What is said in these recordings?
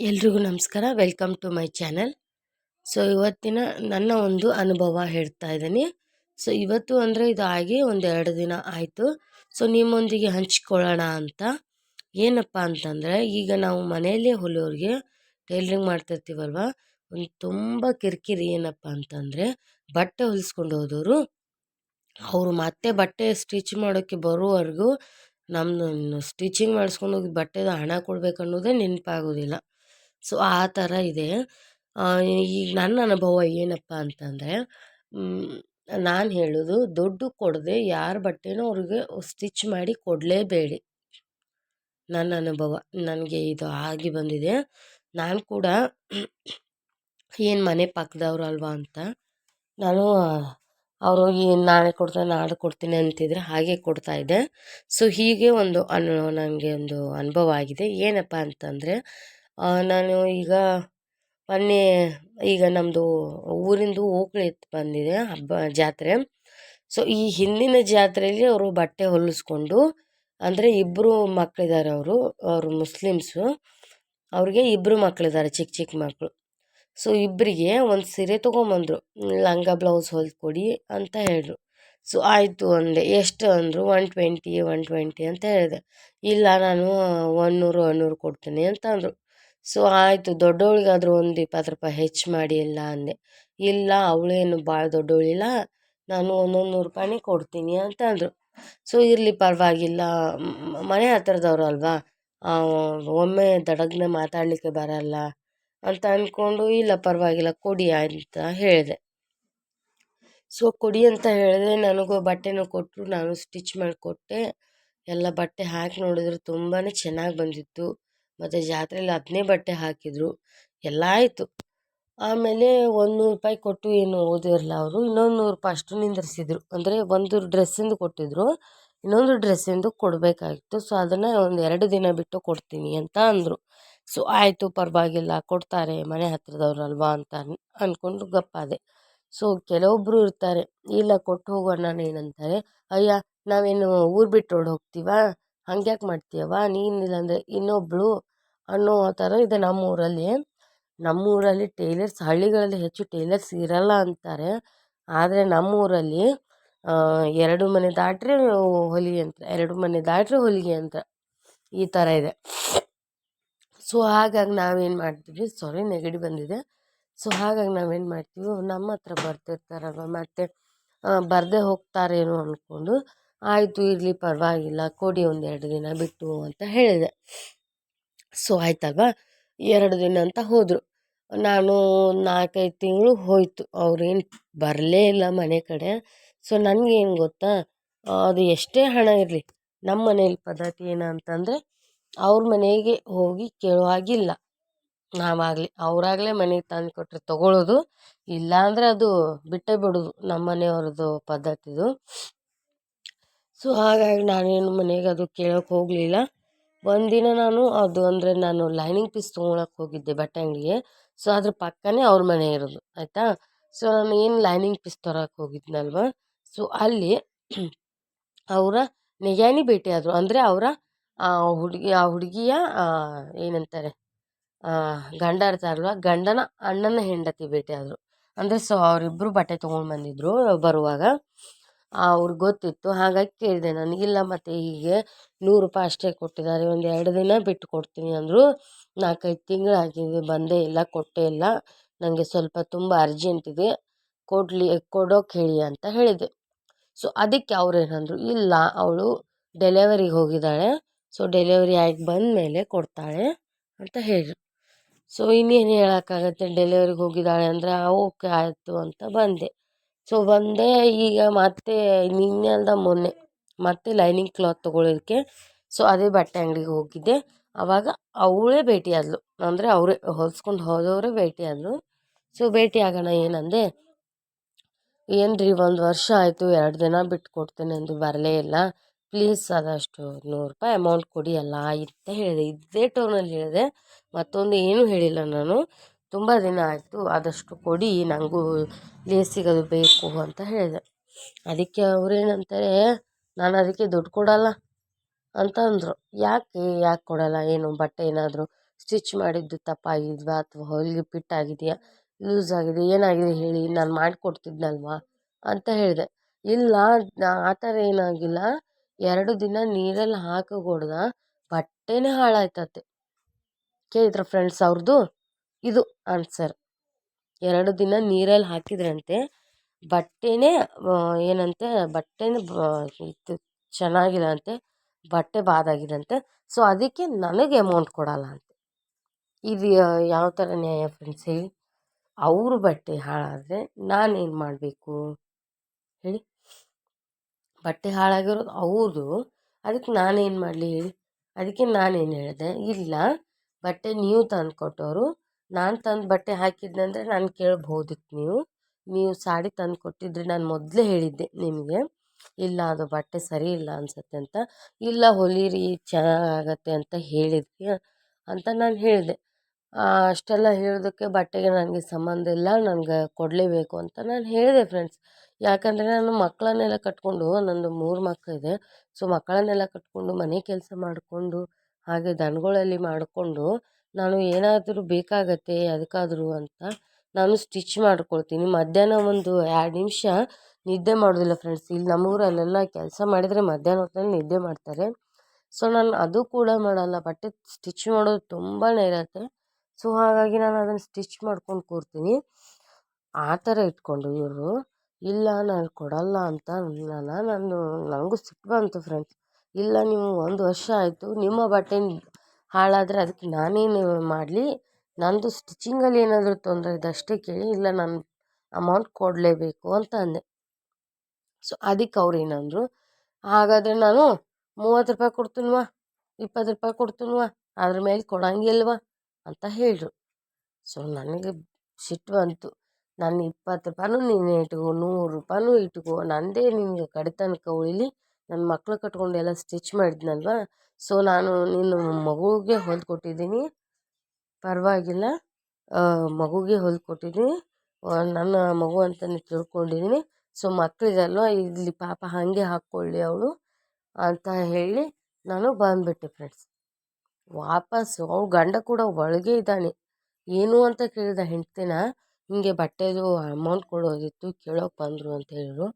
ಎಲ್ರಿಗೂ ನಮಸ್ಕಾರ. Welcome to my channel. So, ಇವತ್ತಿನ ನನ್ನ ಒಂದು ಅನುಭವ ಹೇಳ್ತಾ ಇದ್ದೀನಿ. ಸೊ, ಇವತ್ತು ಅಂದರೆ ಇದು ಆಗಿ ಒಂದೆರಡು ದಿನ ಆಯಿತು. ಸೊ, ನಿಮ್ಮೊಂದಿಗೆ ಹಂಚ್ಕೊಳ್ಳೋಣ ಅಂತ. ಏನಪ್ಪ ಅಂತಂದರೆ, ಈಗ ನಾವು ಮನೆಯಲ್ಲೇ ಹೊಲಿಯೋರಿಗೆ ಟೈಲರಿಂಗ್ ಮಾಡ್ತಿರ್ತೀವಲ್ವ? ಒಂದು ತುಂಬ ಕಿರಿಕಿರಿ ಏನಪ್ಪ ಅಂತಂದರೆ, ಬಟ್ಟೆ ಹೊಲಿಸ್ಕೊಂಡು ಹೋದವರು ಅವರು ಮತ್ತೆ ಬಟ್ಟೆ ಸ್ಟಿಚ್ ಮಾಡೋಕ್ಕೆ ಬರೋವರೆಗೂ ನಮ್ಮ ಸ್ಟಿಚಿಂಗ್ ಮಾಡಿಸ್ಕೊಂಡು ಹೋಗಿ ಬಟ್ಟೆದ ಹಣ ಕೊಡಬೇಕನ್ನೋದೇ ನೆನಪಾಗೋದಿಲ್ಲ. ಸೊ, ಆ ಥರ ಇದೆ. ಈಗ ನನ್ನ ಅನುಭವ ಏನಪ್ಪ ಅಂತಂದರೆ ನಾನು ಹೇಳೋದು ದುಡ್ಡು ಕೊಡದೆ ಯಾರ ಬಟ್ಟೆನೂ ಅವ್ರಿಗೆ ಸ್ಟಿಚ್ ಮಾಡಿ ಕೊಡಲೇಬೇಡಿ. ನನ್ನ ಅನುಭವ, ನನಗೆ ಇದು ಆಗಿ ಬಂದಿದೆ. ನಾನು ಕೂಡ ಏನು ಮನೆ ಪಕ್ಕದವ್ರು ಅಲ್ವಾ ಅಂತ, ನಾನು ಅವರು ಏನು ನಾಳೆ ಕೊಡ್ತೇನೆ ನಾಳೆ ಕೊಡ್ತೀನಿ ಅಂತಿದ್ರೆ ಹಾಗೆ ಕೊಡ್ತಾಯಿದ್ದೆ ಸೊ, ಹೀಗೆ ಒಂದು ಅನು ನನಗೆ ಒಂದು ಅನುಭವ ಆಗಿದೆ. ಏನಪ್ಪ ಅಂತಂದರೆ ನಾನು ಈಗ ಮೊನ್ನೆ ಈಗ ನಮ್ಮದು ಊರಿಂದು ಹೋಗ್ಲಿ ಬಂದಿದೆ ಹಬ್ಬ, ಜಾತ್ರೆ. ಸೊ ಈ ಹಿಂದಿನ ಜಾತ್ರೆಯಲ್ಲಿ ಅವರು ಬಟ್ಟೆ ಹೊಲಿಸ್ಕೊಂಡು, ಅಂದರೆ ಇಬ್ಬರು ಮಕ್ಕಳಿದ್ದಾರೆ ಅವರು ಅವರು ಮುಸ್ಲಿಮ್ಸು. ಅವ್ರಿಗೆ ಇಬ್ಬರು ಮಕ್ಕಳಿದ್ದಾರೆ ಚಿಕ್ಕ ಚಿಕ್ಕ ಮಕ್ಕಳು ಸೊ ಇಬ್ಬರಿಗೆ ಒಂದು ಸೀರೆ ತೊಗೊಂಬಂದರು. ಲಂಗ, ಬ್ಲೌಸ್ ಹೊಲ್ಕೊಡಿ ಅಂತ ಹೇಳಿದ್ರು ಸೊ ಆಯಿತು ಅಂದೆ. ಎಷ್ಟು ಅಂದರು? ಒನ್ ಟ್ವೆಂಟಿ ಒನ್ ಟ್ವೆಂಟಿ ಅಂತ ಹೇಳಿದೆ. ಇಲ್ಲ, ನಾನು ಒನ್ನೂರು ಒನ್ನೂರು ಕೊಡ್ತೀನಿ ಅಂತ ಅಂದರು. ಸೊ, ಆಯಿತು. ದೊಡ್ಡವಳಿಗಾದರೂ ಒಂದು ಇಪ್ಪತ್ತು ರೂಪಾಯಿ ಹೆಚ್ಚು ಮಾಡಿ ಇಲ್ಲ ಅಂದೆ. ಇಲ್ಲ, ಅವಳೇನು ಭಾಳ ದೊಡ್ಡವಳಿಲ್ಲ ನಾನು ಒಂದೊಂದು ನೂರು ರೂಪಾಯಿನೇ ಕೊಡ್ತೀನಿ ಅಂತ ಅಂದರು. ಸೊ, ಇರಲಿ, ಪರವಾಗಿಲ್ಲ. ಮನೆ ಹತ್ರದವ್ರು ಅಲ್ವಾ? ಒಮ್ಮೆ ದಡಗ್ನೆ ಮಾತಾಡಲಿಕ್ಕೆ ಬರಲ್ಲ ಅಂತ ಅಂದ್ಕೊಂಡು ಇಲ್ಲ, ಪರವಾಗಿಲ್ಲ, ಕೊಡಿ ಅಂತ ಹೇಳಿದೆ. ಸೊ, ಕೊಡಿ ಅಂತ ಹೇಳಿದೆ ನನಗೂ ಬಟ್ಟೆನೂ ಕೊಟ್ಟರು ನಾನು ಸ್ಟಿಚ್ ಮಾಡಿಕೊಟ್ಟೆ. ಎಲ್ಲ ಬಟ್ಟೆ ಹಾಕಿ ನೋಡಿದ್ರೆ ತುಂಬಾ ಚೆನ್ನಾಗಿ ಬಂದಿತ್ತು. ಮತ್ತು ಜಾತ್ರೆಯಲ್ಲಿ ಅದನ್ನೇ ಬಟ್ಟೆ ಹಾಕಿದರು, ಎಲ್ಲ ಆಯಿತು. ಆಮೇಲೆ ಒಂದು ನೂರು ರೂಪಾಯಿ ಕೊಟ್ಟು ಏನು ಓದಿರಲ್ಲ ಅವರು ಇನ್ನೊಂದು ನೂರು ರೂಪಾಯಿ ಅಷ್ಟು ನಿಂದಿರಿಸಿದ್ರು. ಅಂದರೆ ಒಂದು ಡ್ರೆಸ್ಸಿಂದು ಕೊಟ್ಟಿದ್ದರು ಇನ್ನೊಂದು ಡ್ರೆಸ್ಸಿಂದು ಕೊಡಬೇಕಾಗಿತ್ತು. ಸೊ ಅದನ್ನು ಒಂದು ಎರಡು ದಿನ ಬಿಟ್ಟು ಕೊಡ್ತೀನಿ ಅಂತ ಅಂದರು. ಸೊ ಆಯಿತು, ಪರವಾಗಿಲ್ಲ, ಕೊಡ್ತಾರೆ, ಮನೆ ಹತ್ರದವ್ರಲ್ವಾ ಅಂತ ಅಂದ್ಕೊಂಡು ಗಪ್ಪಾದೆ ಸೊ ಕೆಲವೊಬ್ಬರು ಇರ್ತಾರೆ, ಇಲ್ಲ ಕೊಟ್ಟು ಹೋಗೋಣ ಏನಂತಾರೆ, ಅಯ್ಯ, ನಾವೇನು ಊರು ಬಿಟ್ಟು ಓಡಿ ಹೋಗ್ತೀವಾ? ಹಂಗ್ಯಾಕೆ ಮಾಡ್ತೀಯವ್ವ? ನೀನಿಲ್ಲ ಅಂದರೆ ಇನ್ನೊಬ್ಬಳು ಅನ್ನೋ ಥರ ಇದೆ ನಮ್ಮೂರಲ್ಲಿ. ನಮ್ಮೂರಲ್ಲಿ ಟೇಲರ್ಸ್, ಹಳ್ಳಿಗಳಲ್ಲಿ ಹೆಚ್ಚು ಟೇಲರ್ಸ್ ಇರಲ್ಲ ಅಂತಾರೆ. ಆದರೆ ನಮ್ಮೂರಲ್ಲಿ ಎರಡು ಮನೆ ದಾಟ್ರೆ ಹೊಲಿಗೆ ಅಂತ ಎರಡು ಮನೆ ದಾಟ್ರೆ ಹೊಲಿಗೆ ಅಂತ ಈ ಥರ ಇದೆ. ಸೊ ಹಾಗಾಗಿ ನಾವೇನು ಮಾಡ್ತೀವಿ? ಸಾರಿ ನೆಗಡಿ ಬಂದಿದೆ. ಸೊ ಹಾಗಾಗಿ ನಾವೇನು ಮಾಡ್ತೀವಿ? ನಮ್ಮ ಹತ್ರ ಬರ್ತಿರ್ತಾರಲ್ವ? ಮತ್ತು ಬರದೇ ಹೋಗ್ತಾರೇನೋ ಅಂದ್ಕೊಂಡು ಆಯಿತು ಇರಲಿ ಪರವಾಗಿಲ್ಲ, ಕೊಡಿ ಒಂದು ಎರಡು ದಿನ ಬಿಟ್ಟು ಅಂತ ಹೇಳಿದೆ. ಸೊ ಆಯ್ತಲ್ವಾ? ಎರಡು ದಿನ ಅಂತ ಹೋದರು. ನಾನು ನಾಲ್ಕೈದು ತಿಂಗಳು ಹೋಯಿತು. ಅವ್ರೇನು ಬರಲೇ ಇಲ್ಲ ಮನೆ ಕಡೆ. ಸೊ ನನಗೇನು ಗೊತ್ತಾ? ಅದು ಎಷ್ಟೇ ಹಣ ಇರಲಿ ನಮ್ಮ ಮನೇಲಿ ಪದ್ಧತಿ ಏನಂತಂದರೆ ಅವ್ರ ಮನೆಗೆ ಹೋಗಿ ಕೇಳೋ ಹಾಗಿಲ್ಲ ನಾವಾಗಲಿ ಅವರಾಗಲೇ ಮನೆಗೆ ತಂದು ಕೊಟ್ಟರೆ ತೊಗೊಳ್ಳೋದು ಇಲ್ಲಾಂದರೆ ಅದು ಬಿಟ್ಟೇ ಬಿಡೋದು ನಮ್ಮ ಮನೆಯವ್ರದ್ದು ಪದ್ಧತಿದು. ಸೊ ಹಾಗಾಗಿ ನಾನೇನು ಮನೆಗೆ ಅದು ಕೇಳೋಕೆ ಹೋಗಲಿಲ್ಲ. ಒಂದಿನ ನಾನು ಅದು ಅಂದರೆ ನಾನು ಲೈನಿಂಗ್ ಪೀಸ್ ತೊಗೊಳಕ್ಕೆ ಹೋಗಿದ್ದೆ ಬಟ್ಟೆ ಅಂಗಡಿಗೆ. ಸೊ ಅದ್ರ ಪಕ್ಕನೇ ಅವ್ರ ಮನೆ ಇರೋದು, ಆಯಿತಾ? ಸೊ ನಾನು ಏನು ಲೈನಿಂಗ್ ಪೀಸ್ ತರಕ್ಕೆ ಹೋಗಿದ್ನಲ್ವ? ಸೊ ಅಲ್ಲಿ ಅವರ ನಿಗಾನಿ ಭೇಟಿಯಾದರು ಅಂದರೆ ಅವರ ಹುಡುಗಿ, ಆ ಹುಡುಗಿಯ ಏನಂತಾರೆ ಗಂಡ ಇರ್ತಾರಲ್ವ ಗಂಡನ ಅಣ್ಣನ ಹೆಂಡತಿ ಭೇಟಿಯಾದರು ಅಂದರೆ ಸೊ ಅವರಿಬ್ಬರು ಬಟ್ಟೆ ತೊಗೊಂಡು ಬಂದಿದ್ದರು ಬರುವಾಗ. ಅವ್ರಿಗೆ ಗೊತ್ತಿತ್ತು, ಹಾಗಾಗಿ ಕೇಳಿದೆ ನನಗಿಲ್ಲ ಮತ್ತು ಹೀಗೆ ನೂರು ರೂಪಾಯಿ ಅಷ್ಟೇ ಕೊಟ್ಟಿದ್ದಾರೆ, ಒಂದು ಎರಡು ದಿನ ಬಿಟ್ಟು ಕೊಡ್ತೀನಿ ಅಂದರು. ನಾಲ್ಕೈದು ತಿಂಗಳು ಆಗಿದೆ, ಬಂದೇ ಇಲ್ಲ, ಕೊಟ್ಟೇ ಇಲ್ಲ. ನನಗೆ ಸ್ವಲ್ಪ ತುಂಬ ಅರ್ಜೆಂಟ್ ಇದೆ, ಕೊಡಲಿ, ಕೊಡೋಕೆ ಹೇಳಿ ಅಂತ ಹೇಳಿದೆ. ಸೊ ಅದಕ್ಕೆ ಅವ್ರು ಏನಂದರು, ಇಲ್ಲ, ಅವಳು ಡೆಲಿವರಿಗೆ ಹೋಗಿದ್ದಾಳೆ. ಸೊ ಡೆಲಿವರಿ ಆಗಿ ಬಂದಮೇಲೆ ಕೊಡ್ತಾಳೆ ಅಂತ ಹೇಳಿದರು. ಸೊ ಇನ್ನೇನು ಹೇಳೋಕ್ಕಾಗತ್ತೆ? ಡೆಲಿವರಿಗೆ ಹೋಗಿದ್ದಾಳೆ ಅಂದರೆ, ಓಕೆ, ಆಯಿತು ಅಂತ ಬಂದೆ. ಸೊ ಬಂದೆ ಈಗ ಮತ್ತೆ ನಿನ್ನೆ ಅಲ್ದ ಮೊನ್ನೆ ಮತ್ತೆ ಲೈನಿಂಗ್ ಕ್ಲಾತ್ ತೊಗೊಳೋದಕ್ಕೆ ಸೊ ಅದೇ ಬಟ್ಟೆ ಅಂಗಡಿಗೆ ಹೋಗಿದ್ದೆ. ಆವಾಗ ಅವಳೇ ಭೇಟಿಯಾದ್ಲು ಅಂದರೆ ಅವರೇ ಹೊಲ್ಸ್ಕೊಂಡು ಹೋದವರೇ ಭೇಟಿಯಾದ್ಲು ಸೊ ಭೇಟಿ ಆಗೋಣ ಏನಂದೆ ಏನು ರೀ ಒಂದು ವರ್ಷ ಆಯಿತು, ಎರಡು ದಿನ ಬಿಟ್ಟು ಕೊಡ್ತೇನೆ ಅಂದು ಬರಲೇ ಇಲ್ಲ. ಪ್ಲೀಸ್ ಅದಷ್ಟು ನೂರು ರೂಪಾಯಿ ಅಮೌಂಟ್ ಕೊಡಿ ಅಲ್ಲ ಅಂತ ಹೇಳಿದೆ. ಇದೇ ಟೋನಲ್ಲಿ ಹೇಳಿದೆ. ಮತ್ತೊಂದು ಏನೂ ಹೇಳಿಲ್ಲ ನಾನು. ತುಂಬ ದಿನ ಆಯಿತು, ಆದಷ್ಟು ಕೊಡಿ ನನಗೂ ಲೇಸಿಗೆ ಅದು ಬೇಕು ಅಂತ ಹೇಳಿದೆ. ಅದಕ್ಕೆ ಅವ್ರೇನಂತಾರೆ, ನಾನು ಅದಕ್ಕೆ ದುಡ್ಡು ಕೊಡಲ್ಲ ಅಂತ ಅಂದರು. ಯಾಕೆ ಯಾಕೆ ಕೊಡಲ್ಲ? ಏನು, ಬಟ್ಟೆ ಏನಾದರೂ ಸ್ಟಿಚ್ ಮಾಡಿದ್ದು ತಪ್ಪಾಗಿದ್ವಾ ಅಥವಾ ಹೊಲಿಗೆ ಪಿಟ್ಟಾಗಿದೆಯಾ ಲೂಸ್ ಆಗಿದೆ, ಏನಾಗಿದೆ ಹೇಳಿ, ನಾನು ಮಾಡಿಕೊಡ್ತಿದ್ನಲ್ವಾ ಅಂತ ಹೇಳಿದೆ. ಇಲ್ಲ ಆ ಥರ ಏನಾಗಿಲ್ಲ. ಎರಡು ದಿನ ನೀರಲ್ಲಿ ಹಾಕಿ ಬಟ್ಟೆನೇ ಹಾಳಾಯ್ತತೆ. ಕೇಳಿದ್ರ ಫ್ರೆಂಡ್ಸ್ ಅವ್ರದ್ದು ಇದು ಆನ್ಸರ್. ಎರಡು ದಿನ ನೀರಲ್ಲಿ ಹಾಕಿದ್ರಂತೆ, ಬಟ್ಟೆನೇ ಏನಂತೆ, ಬಟ್ಟೆನೇ ಇತ್ತು ಚೆನ್ನಾಗಿಲ್ಲ ಅಂತೆ ಬಟ್ಟೆ ಬಾದಾಗಿದಂತೆ ಸೊ ಅದಕ್ಕೆ ನನಗೆ ಅಮೌಂಟ್ ಕೊಡಲ್ಲ ಅಂತೆ ಇದು ಯಾವ ಥರ ನ್ಯಾಯ ಫ್ರೆಂಡ್ಸ್ ಹೇಳಿ? ಅವ್ರ ಬಟ್ಟೆ ಹಾಳಾದರೆ ನಾನೇನು ಮಾಡಬೇಕು? ಹೇಳಿ. ಬಟ್ಟೆ ಹಾಳಾಗಿರೋದು ಅವರು ಅದಕ್ಕೆ ನಾನೇನು ಮಾಡಲಿ ಹೇಳಿ? ಅದಕ್ಕೆ ನಾನೇನು ಹೇಳಿದೆ? ಇಲ್ಲ, ಬಟ್ಟೆ ನೀವು ತಂದು ಕೊಟ್ಟವರು ನಾನು ತಂದು ಬಟ್ಟೆ ಹಾಕಿದ್ನಂದರೆ ನಾನು ಕೇಳ್ಬೋದಿತ್ತು ನೀವು. ನೀವು ಸಾಡಿ ತಂದು ಕೊಟ್ಟಿದ್ರೆ ನಾನು ಮೊದಲೇ ಹೇಳಿದ್ದೆ ನಿಮಗೆ. ಇಲ್ಲ, ಅದು ಬಟ್ಟೆ ಸರಿ ಇಲ್ಲ ಅನ್ಸತ್ತೆ ಅಂತ. ಇಲ್ಲ ಹೊಲೀರಿ ಚೆನ್ನಾಗಾಗತ್ತೆ ಅಂತ ಹೇಳಿದ್ವಿ ಅಂತ ನಾನು ಹೇಳಿದೆ. ಅಷ್ಟೆಲ್ಲ ಹೇಳೋದಕ್ಕೆ ಬಟ್ಟೆಗೆ ನನಗೆ ಸಂಬಂಧ ಇಲ್ಲ, ನನಗೆ ಕೊಡಲೇಬೇಕು ಅಂತ ನಾನು ಹೇಳಿದೆ ಫ್ರೆಂಡ್ಸ್ ಯಾಕಂದರೆ ನಾನು ಮಕ್ಕಳನ್ನೆಲ್ಲ ಕಟ್ಕೊಂಡು ನನ್ನದು ಮೂರು ಮಕ್ಕಳಿದೆ ಸೊ ಮಕ್ಕಳನ್ನೆಲ್ಲ ಕಟ್ಕೊಂಡು, ಮನೆ ಕೆಲಸ ಮಾಡಿಕೊಂಡು, ಹಾಗೆ ದನಗಳಲ್ಲಿ ಮಾಡಿಕೊಂಡು ನಾನು ಏನಾದರೂ ಬೇಕಾಗತ್ತೆ ಅದಕ್ಕಾದರೂ ಅಂತ ನಾನು ಸ್ಟಿಚ್ ಮಾಡ್ಕೊಳ್ತೀನಿ. ಮಧ್ಯಾಹ್ನ ಒಂದು ಎರಡು ನಿಮಿಷ ನಿದ್ದೆ ಮಾಡೋದಿಲ್ಲ ಫ್ರೆಂಡ್ಸ್. ಇಲ್ಲಿ ನಮ್ಮೂರಲ್ಲೆಲ್ಲ ಕೆಲಸ ಮಾಡಿದರೆ ಮಧ್ಯಾಹ್ನ ಹೊತ್ತಲ್ಲಿ ನಿದ್ದೆ ಮಾಡ್ತಾರೆ. ಸೊ, ನಾನು ಅದು ಕೂಡ ಮಾಡಲ್ಲ. ಬಟ್ಟೆ ಸ್ಟಿಚ್ ಮಾಡೋದು ತುಂಬಾ ಇರತ್ತೆ. ಸೊ, ಹಾಗಾಗಿ ನಾನು ಅದನ್ನು ಸ್ಟಿಚ್ ಮಾಡ್ಕೊಂಡು ಕೂರ್ತೀನಿ. ಆ ಥರ ಇಟ್ಕೊಂಡು ಇವರು, ಇಲ್ಲ ನಾನು ಕೊಡಲ್ಲ ಅಂತ ನಾನು ನಾನು ನನಗೂ ಸಿಟ್ಟು ಬಂತು ಫ್ರೆಂಡ್ಸ್. ಇಲ್ಲ, ನೀವು ಒಂದು ವರ್ಷ ಆಯಿತು. ನಿಮ್ಮ ಬಟ್ಟೆ ಹಾಳಾದರೆ ಅದಕ್ಕೆ ನಾನೇನು ಮಾಡಲಿ? ನಂದು ಸ್ಟಿಚಿಂಗಲ್ಲಿ ಏನಾದರೂ ತೊಂದರೆ ಇದೆ ಅಷ್ಟೇ ಕೇಳಿ, ಇಲ್ಲ ನಾನು ಅಮೌಂಟ್ ಕೊಡಲೇಬೇಕು ಅಂತ ಅಂದೆ. ಸೊ ಅದಕ್ಕೆ ಅವ್ರು ಏನಂದರು, ಹಾಗಾದರೆ ನಾನು ಮೂವತ್ತು ರೂಪಾಯಿ ಕೊಡ್ತೀನಿವಾ? ಇಪ್ಪತ್ತು ರೂಪಾಯಿ ಕೊಡ್ತೀನಿವಾ? ಅದ್ರ ಮೇಲೆ ಕೊಡಂಗಿಲ್ವಾ? ಅಂತ ಹೇಳಿದ್ರು ಸೊ ನನಗೆ ಸಿಟ್ಟು ಬಂತು. ನಾನು ಇಪ್ಪತ್ತು ರೂಪಾಯಿನೂ ನೀನು ಇಟ್ಕೋ, ನೂರು ರೂಪಾಯಿನೂ ಇಟ್ಕೋ, ನಂದೇ ನಿನಗೆ ಕಡಿತನಕ್ಕೆ ತನಕ ಉಳಿಲಿ. ನನ್ನ ಮಕ್ಳು ಕಟ್ಕೊಂಡು ಎಲ್ಲ ಸ್ಟಿಚ್ ಮಾಡಿದ್ನಲ್ವ? ಸೊ ನಾನು ನಿನ್ನ ಮಗುಗೆ ಹೊಲ್ದು ಕೊಟ್ಟಿದ್ದೀನಿ. ಪರವಾಗಿಲ್ಲ. ಮಗುಗೆ ಹೊಲ್ದು ಕೊಟ್ಟಿದ್ದೀನಿ. ನನ್ನ ಮಗು ಅಂತ ತಿಳ್ಕೊಂಡಿದ್ದೀನಿ ಸೊ ಮಕ್ಕಳಿಗಲ್ವ ಇಲ್ಲಿ ಪಾಪ ಹಾಗೆ ಹಾಕ್ಕೊಳ್ಳಿ ಅವಳು ಅಂತ ಹೇಳಿ ನಾನು ಬಂದುಬಿಟ್ಟೆ ಫ್ರೆಂಡ್ಸ್ ವಾಪಸ್ಸು ಅವ್ಳ ಗಂಡ ಕೂಡ ಒಳಗೆ ಇದ್ದಾನೆ. ಏನು ಅಂತ ಕೇಳಿದ ಹೆಂಡ್ತಿನ, ಹಿಂಗೆ ಬಟ್ಟೆದು ಅಮೌಂಟ್ ಕೊಡೋದಿತ್ತು, ಕೇಳೋಕೆ ಬಂದರು ಅಂತ ಹೇಳಿದ್ರು.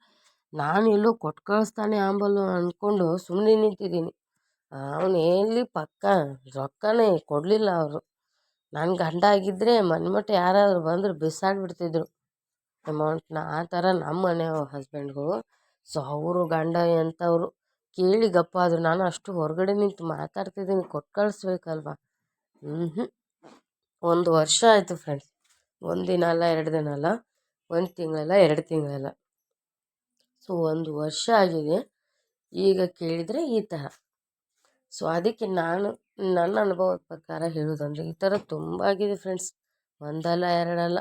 ನಾನು ಎಲ್ಲೋ ಕೊಟ್ಟು ಕಳಿಸ್ತಾನೆ ಆಂಬಲು ಅಂದ್ಕೊಂಡು ಸುಮ್ಮನೆ ನಿಂತಿದ್ದೀನಿ. ಅವ್ನು ಎಲ್ಲಿ ಪಕ್ಕ ರೊಕ್ಕನೇ ಕೊಡಲಿಲ್ಲ ಅವರು. ನನ್ನ ಗಂಡ ಆಗಿದ್ದರೆ ಮನ್ಮಟ್ಟ ಯಾರಾದರೂ ಬಂದರೆ ಬಿಸಾಡಿಬಿಡ್ತಿದ್ರು. ಅಮೌಂಟ್ನ ಆ ಥರ ನಮ್ಮ ಮನೆ ಹಸ್ಬೆಂಡ್ಗಳು ಸೊ ಅವರು ಗಂಡ ಎಂಥವ್ರು. ಕೇಳಿ ಗಪ್ಪ ಆದರು ನಾನು ಅಷ್ಟು ಹೊರಗಡೆ ನಿಂತು ಮಾತಾಡ್ತಿದ್ದೀನಿ ಕೊಟ್ಟು ಕಳಿಸ್ಬೇಕಲ್ವ ಹ್ಞೂ ಒಂದು ವರ್ಷ ಆಯಿತು ಫ್ರೆಂಡ್ಸ್ ಒಂದು ದಿನ ಅಲ್ಲ ಎರಡು ದಿನ ಅಲ್ಲ ಒಂದು ತಿಂಗಳಲ್ಲ, ಎರಡು ತಿಂಗಳಲ್ಲ. ಸೊ ಒಂದು ವರ್ಷ ಆಗಿದೆ. ಈಗ ಕೇಳಿದರೆ ಈ ಥರ ಸೊ ಅದಕ್ಕೆ ನಾನು, ನನ್ನ ಅನುಭವದ ಪ್ರಕಾರ ಹೇಳೋದಂದರೆ ಈ ಥರ ತುಂಬ ಆಗಿದೆ ಫ್ರೆಂಡ್ಸ್ ಒಂದಲ್ಲ, ಎರಡಲ್ಲ.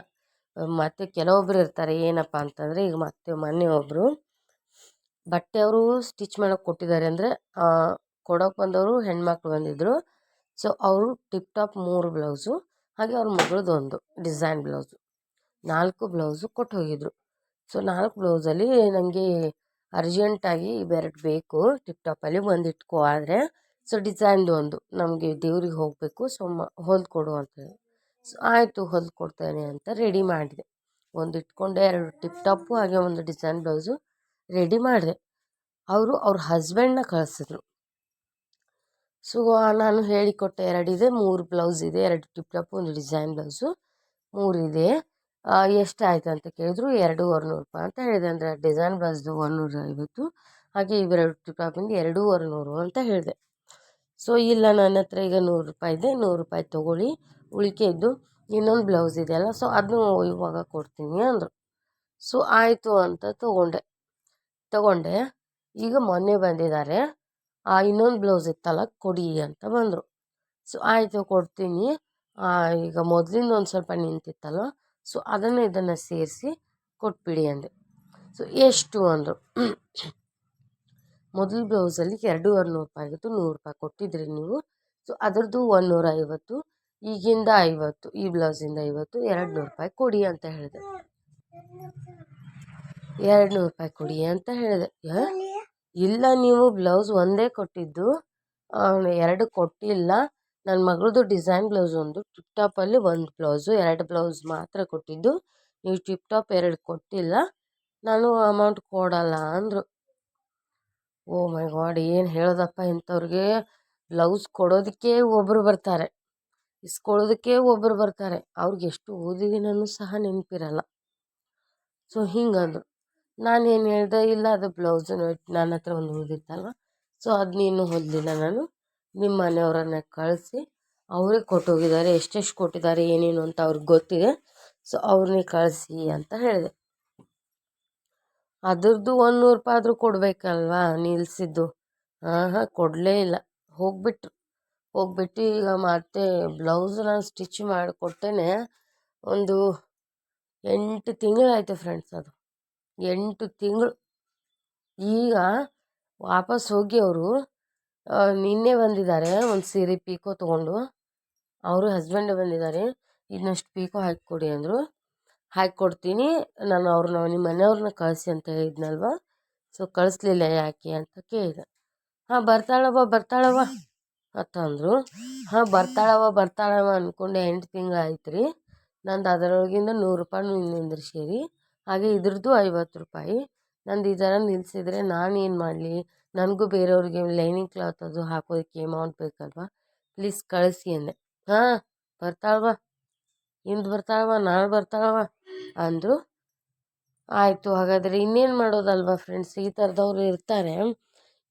ಮತ್ತು ಕೆಲವೊಬ್ರು ಇರ್ತಾರೆ, ಏನಪ್ಪ ಅಂತಂದರೆ ಈಗ ಮತ್ತೆ ಮೊನ್ನೆ ಒಬ್ಬರು ಬಟ್ಟೆ ಅವರು ಸ್ಟಿಚ್ ಮಾಡೋಕೆ ಕೊಟ್ಟಿದ್ದಾರೆ ಅಂದರೆ ಕೊಡೋಕೆ ಬಂದವರು ಹೆಣ್ಮಕ್ಳು ಬಂದಿದ್ದರು ಸೊ ಅವರು ಟಿಪ್ ಟಾಪ್ ಮೂರು ಬ್ಲೌಸು ಹಾಗೆ ಅವ್ರ ಮಗಳದ್ದು ಡಿಸೈನ್ ಬ್ಲೌಸು ನಾಲ್ಕು ಬ್ಲೌಸು ಕೊಟ್ಟು ಹೋಗಿದ್ರು. ಸೊ, ನಾಲ್ಕು ಬ್ಲೌಸಲ್ಲಿ ನನಗೆ ಅರ್ಜೆಂಟಾಗಿ ಇವೆರಡು ಬೇಕು ಟಿಪ್ ಟಾಪಲ್ಲಿ ಒಂದು ಇಟ್ಕೋ ಆದರೆ, ಸೊ, ಡಿಸೈನ್ದು ಒಂದು. ನಮಗೆ ದೇವ್ರಿಗೆ ಹೋಗಬೇಕು, ಸೊ, ಮ ಹೊಲ್ದು ಕೊಡು ಅಂತ ಸೊ, ಆಯಿತು ಹೊಲ್ದು ಕೊಡ್ತೇನೆ ಅಂತ ರೆಡಿ ಮಾಡಿದೆ. ಒಂದು ಇಟ್ಕೊಂಡೆ ಎರಡು ಟಿಪ್ ಟಾಪು ಹಾಗೆ ಒಂದು ಡಿಸೈನ್ ಬ್ಲೌಸು ರೆಡಿ ಮಾಡಿದೆ. ಅವರು ಅವ್ರ ಹಸ್ಬೆಂಡ್ನ ಕಳಿಸಿದ್ರು. ಸೊ, ನಾನು ಹೇಳಿಕೊಟ್ಟೆ ಎರಡಿದೆ ಮೂರು ಬ್ಲೌಸ್ ಇದೆ, ಎರಡು ಟಿಪ್ ಟಾಪು ಒಂದು ಡಿಸೈನ್ ಬ್ಲೌಸು ಮೂರಿದೆ ಎಷ್ಟಾಯ್ತು ಅಂತ ಕೇಳಿದ್ರು ಎರಡೂವರೆ ನೂರು ರೂಪಾಯಿ ಅಂತ ಹೇಳಿದೆ. ಅಂದರೆ ಡಿಸೈನ್ ಬ್ಲೌಸ್ದು ಒಂದುನೂರ ಐವತ್ತು, ಹಾಗೆ ಇವೆರಡು ಟಿಪ್ ಟಾಪಿಂದು ಎರಡೂವರೆ ನೂರು ಅಂತ ಹೇಳಿದೆ. ಸೊ, ಇಲ್ಲ, ನನ್ನ ಹತ್ರ ಈಗ ನೂರು ರೂಪಾಯಿ ಇದೆ, ನೂರು ರೂಪಾಯಿ ತೊಗೊಳ್ಳಿ. ಉಳಿಕೆದ್ದು ಇನ್ನೊಂದು ಬ್ಲೌಸ್ ಇದೆಯಲ್ಲ ಸೊ ಅದನ್ನು ಇವಾಗ ಕೊಡ್ತೀನಿ ಅಂದರು. ಸೊ, ಆಯಿತು ಅಂತ ತೊಗೊಂಡೆ. ತೊಗೊಂಡೆ. ಈಗ ಮೊನ್ನೆ ಬಂದಿದ್ದಾರೆ. ಆ, ಇನ್ನೊಂದು ಬ್ಲೌಸ್ ಇತ್ತಲ್ಲ, ಕೊಡಿ ಅಂತ ಬಂದರು. ಸೊ, ಆಯಿತು, ಕೊಡ್ತೀನಿ. ಈಗ ಮೊದಲಿಂದ ಒಂದು ಸ್ವಲ್ಪ ನಿಂತಿತ್ತಲ್ವ ಸೊ, ಅದನ್ನು ಇದನ್ನು ಸೇರಿಸಿ ಕೊಟ್ಬಿಡಿ ಅಂದೆ. ಸೊ, ಎಷ್ಟು ಅಂದರು. ಮೊದಲ ಬ್ಲೌಸಲ್ಲಿ ಎರಡೂವರೆ ನೂರು ರೂಪಾಯಿ ಆಗಿತ್ತು, ನೂರು ರೂಪಾಯಿ ಕೊಟ್ಟಿದ್ರಿ ನೀವು. ಸೊ, ಅದರದ್ದು ಒನ್ನೂರ ಐವತ್ತು ಈಗಿಂದ ಐವತ್ತು, ಈ ಬ್ಲೌಸಿಂದ ಐವತ್ತು ಎರಡು ನೂರು ರೂಪಾಯಿ ಕೊಡಿ ಅಂತ ಹೇಳಿದೆ. ಎರಡು ನೂರು ರೂಪಾಯಿ ಕೊಡಿ ಅಂತ ಹೇಳಿದೆ. ಇಲ್ಲ, ನೀವು ಬ್ಲೌಸ್ ಒಂದೇ ಕೊಟ್ಟಿದ್ದು ಎರಡು ಕೊಟ್ಟಿಲ್ಲ. ನನ್ನ ಮಗಳದು ಡಿಸೈನ್ ಬ್ಲೌಸ್ ಒಂದು ಟಿಪ್ ಟಾಪಲ್ಲಿ ಒಂದು ಬ್ಲೌಸು, ಎರಡು ಬ್ಲೌಸ್ ಮಾತ್ರ ಕೊಟ್ಟಿದ್ದು. ನೀವು ಟಿಪ್ ಟಾಪ್ ಎರಡು ಕೊಟ್ಟಿಲ್ಲ, ನಾನು ಅಮೌಂಟ್ ಕೊಡಲ್ಲ ಅಂದರು. ಓ ಮೈ ಗಾಡ್, ಏನು ಹೇಳೋದಪ್ಪ ಇಂಥವ್ರಿಗೆ. ಬ್ಲೌಸ್ ಕೊಡೋದಕ್ಕೆ ಒಬ್ಬರು ಬರ್ತಾರೆ ಇಸ್ಕೊಳ್ಳೋದಕ್ಕೆ ಒಬ್ಬರು ಬರ್ತಾರೆ. ಅವ್ರಿಗೆ ಎಷ್ಟು ಓದಿದ್ದೀನೂ ಸಹ ನೆನಪಿರಲ್ಲ. ಸೊ, ಹಿಂಗಂದರು. ನಾನೇನು ಹೇಳ್ದೆ, ಇಲ್ಲ ಅದು ಬ್ಲೌಸ್ ನನ್ನ ಹತ್ರ ಒಂದು ಉಳಿದಿತ್ತಲ್ವ ಸೊ ಅದು ನೀನು ಹೊಲಿದಿಲ್ಲ ನಾನು. ನಿಮ್ಮ ಮನೆಯವರನ್ನ ಕಳಿಸಿ ಅವರೇ ಕೊಟ್ಟೋಗಿದ್ದಾರೆ, ಎಷ್ಟೆಷ್ಟು ಕೊಟ್ಟಿದ್ದಾರೆ, ಏನೇನು ಅಂತ ಅವ್ರಿಗೆ ಗೊತ್ತಿದೆ. ಸೊ ಅವ್ರನ್ನೇ ಕಳಿಸಿ ಅಂತ ಹೇಳಿದೆ. ಅದ್ರದ್ದು ಒಂದು ನೂರು ರೂಪಾಯಿ ಆದರೂ ಕೊಡಬೇಕಲ್ವಾ ನಿಲ್ಲಿಸಿದ್ದು ಹಾಂ ಹಾಂ, ಕೊಡಲೇ ಇಲ್ಲ. ಹೋಗ್ಬಿಟ್ರು. ಹೋಗ್ಬಿಟ್ಟು ಈಗ ಮತ್ತೆ ಬ್ಲೌಸ್ ನಾನು ಸ್ಟಿಚ್ ಮಾಡಿಕೊಟ್ಟೇನೆ ಒಂದು ಎಂಟು ತಿಂಗಳಾಯ್ತು ಫ್ರೆಂಡ್ಸ್ ಅದು. ಎಂಟು ತಿಂಗಳು. ಈಗ ವಾಪಸ್ ಹೋಗಿ ಅವರು ನಿನ್ನೆ ಬಂದಿದ್ದಾರೆ ಒಂದು ಸೀರೆ ಪೀಕೋ ತೊಗೊಂಡು. ಅವರು ಹಸ್ಬೆಂಡ್ ಬಂದಿದ್ದಾರೆ. ಇನ್ನಷ್ಟು ಪೀಕೋ ಹಾಕಿಕೊಡಿ ಅಂದರು. ಹಾಕಿಕೊಡ್ತೀನಿ. ನಾನು ಅವ್ರನ್ನ ನಿಮ್ಮ ಮನೆಯವ್ರನ್ನ ಕಳಿಸಿ ಅಂತ ಹೇಳಿದ್ನಲ್ವ? ಸೊ ಕಳಿಸ್ಲಿಲ್ಲ ಯಾಕೆ ಅಂತ ಕೇಳಿದೆ. ಹಾಂ, ಬರ್ತಾಳವ್ವ ಬರ್ತಾಳವ್ವ ಅಂತ ಅಂದರು. ಹಾಂ, ಬರ್ತಾಳವ್ವ ಬರ್ತಾಳವ ಅಂದ್ಕೊಂಡು ಎಂಟು ತಿಂಗಳು ಆಯ್ತು ರೀ ನಂದು ಅದರೊಳಗಿಂದ ನೂರು ರೂಪಾಯಿ ನಿಂದ್ರಿಸೀರಿ ಹಾಗೆ ಇದ್ರದ್ದು ಐವತ್ತು ರೂಪಾಯಿ. ನಂದು ಈ ಥರ ನಿಲ್ಲಿಸಿದ್ರೆ ನಾನೇನು ಮಾಡಲಿ? ನನಗೂ ಬೇರೆಯವ್ರಿಗೆ ಲೈನಿಂಗ್ ಕ್ಲಾತ್ ಅದು ಹಾಕೋದಕ್ಕೆ ಅಮೌಂಟ್ ಬೇಕಲ್ವಾ? ಪ್ಲೀಸ್ ಕಳಿಸಿ ಅಂದೆ. ಹಾಂ, ಬರ್ತಾಳವ್ವ. ಇಂದು ಬರ್ತಾಳವ್ವ, ನಾಳೆ ಬರ್ತಾಳವ ಅಂದರು. ಆಯಿತು, ಹಾಗಾದರೆ ಇನ್ನೇನು ಮಾಡೋದಲ್ವ ಫ್ರೆಂಡ್ಸ್ ಈ ಥರದವ್ರು ಇರ್ತಾರೆ.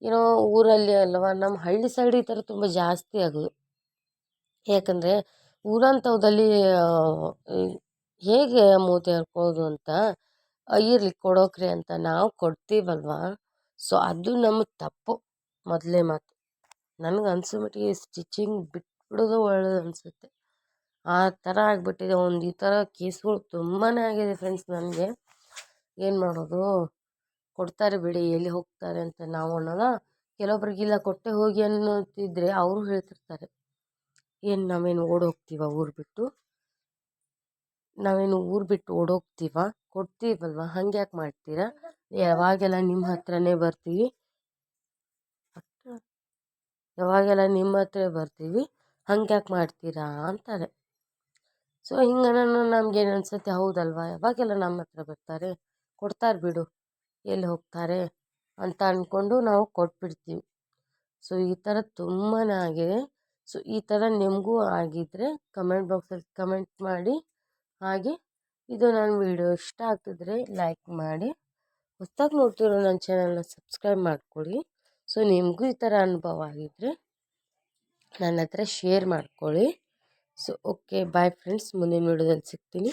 ಏನೋ ಊರಲ್ಲಿ ಅಲ್ವ ನಮ್ಮ ಹಳ್ಳಿ ಸೈಡ್ ಈ ಥರ ತುಂಬ ಜಾಸ್ತಿ ಆಗೋದು. ಯಾಕಂದರೆ ಊರಂಥವ್ದಲ್ಲಿ ಹೇಗೆ ಮೂತಿ ಹಾಕೋದು ಅಂತ ಇರಲಿ, ಕೊಡೋಕ್ರಿ ಅಂತ ನಾವು ಕೊಡ್ತೀವಲ್ವ? ಸೊ, ಅದು ನಮ್ಮ ತಪ್ಪು ಮೊದಲೇ ಮಾತು. ನನಗೆ ಅನ್ಸೋ ಮಟ್ಟಿಗೆ ಸ್ಟಿಚಿಂಗ್ ಬಿಟ್ಬಿಡೋದು ಒಳ್ಳೇದು ಅನಿಸುತ್ತೆ. ಆ ಥರ ಆಗಿಬಿಟ್ಟಿದೆ. ಒಂದು ಈ ಥರ ಕೇಸ್ಗಳು ತುಂಬಾ ಆಗಿದೆ ಫ್ರೆಂಡ್ಸ್ ನನಗೆ. ಏನು ಮಾಡೋದು? ಕೊಡ್ತಾರೆ ಬಿಡಿ, ಎಲ್ಲಿ ಹೋಗ್ತಾರೆ ಅಂತ ನಾವು ಅನ್ನೋದ ಕೆಲವೊಬ್ರಿಗೆ ಇಲ್ಲ ಕೊಟ್ಟೆ ಹೋಗಿ ಅನ್ನೋತಿದ್ರೆ ಅವರು ಹೇಳ್ತಿರ್ತಾರೆ. ಏನು ನಾವೇನು ಓಡೋಗ್ತೀವ ಊರು ಬಿಟ್ಟು? ನಾವೇನು ಊರು ಬಿಟ್ಟು ಓಡೋಗ್ತೀವ ಕೊಡ್ತೀವಲ್ವ? ಹಂಗೆ ಯಾಕೆ ಮಾಡ್ತೀರಾ ಯಾವಾಗೆಲ್ಲ ನಿಮ್ಮ ಹತ್ರನೇ ಬರ್ತೀವಿ? ಯಾವಾಗೆಲ್ಲ ನಿಮ್ಮ ಹತ್ರ ಬರ್ತೀವಿ? ಹಂಗೆ ಯಾಕೆ ಮಾಡ್ತೀರಾ? ಅಂತಾರೆ. ಸೊ ಹಿಂಗೆ ನಾನು ನಮ್ಗೇನು ಅನ್ಸುತ್ತೆ ಹೌದಲ್ವಾ? ಯಾವಾಗೆಲ್ಲ ನಮ್ಮ ಹತ್ರ ಬರ್ತಾರೆ? ಕೊಡ್ತಾರೆ ಬಿಡು. ಎಲ್ಲಿ ಹೋಗ್ತಾರೆ? ಅಂತ ಅಂದ್ಕೊಂಡು ನಾವು ಕೊಟ್ಬಿಡ್ತೀವಿ. ಸೊ ಈ ಥರ ತುಂಬಾ ಆಗಿದೆ ಸೊ ಈ ಥರ ನಿಮಗೂ ಆಗಿದ್ದರೆ ಕಮೆಂಟ್ ಬಾಕ್ಸಲ್ಲಿ ಕಮೆಂಟ್ ಮಾಡಿ ಹಾಗೆ ಇದು ನನ್ನ ವಿಡಿಯೋ ಇಷ್ಟ ಆಗ್ತಿದ್ರೆ ಲೈಕ್ ಮಾಡಿ. ಹೊಸ್ದಾಗಿ ನೋಡ್ತಿರೋ ನನ್ನ ಚಾನಲ್ನ ಸಬ್ಸ್ಕ್ರೈಬ್ ಮಾಡ್ಕೊಳ್ಳಿ. ಸೊ, ನಿಮಗೂ ಈ ಥರ ಅನುಭವ ಆಗಿದ್ದರೆ ನನ್ನ ಹತ್ರ ಶೇರ್ ಮಾಡ್ಕೊಳ್ಳಿ. So, okay, bye friends. ಮುಂದಿನ ವಿಡಿಯೋದಲ್ಲಿ ಸಿಗ್ತೀನಿ.